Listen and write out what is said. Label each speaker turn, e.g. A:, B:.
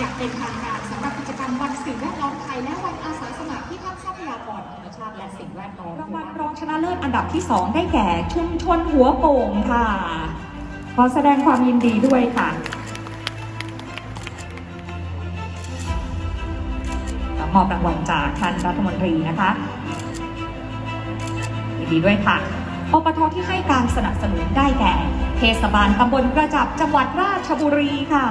A: อย่างเป็นทางการสำหรับกิจกรรมวันสิ่งแวดล้อมไทยและวันอาสาสมัครพิทักษ์ทรัพยากรธรรมชาติและสิ่งแวดล้อม
B: รางวัลรองชนะเลิศอันดับที่ 2 ได้แก่ชุมชนหัวโป่งค่ะ ขอแสดงความยินดีด้วยค่ะมอบรางวัลจากท่านรัฐมนตรีนะคะยินดีด้วยค่ะอปทที่ให้การสนับสนุนได้แก่ เทศบาลตำบลกระจับจังหวัดราชบุรีค่ะ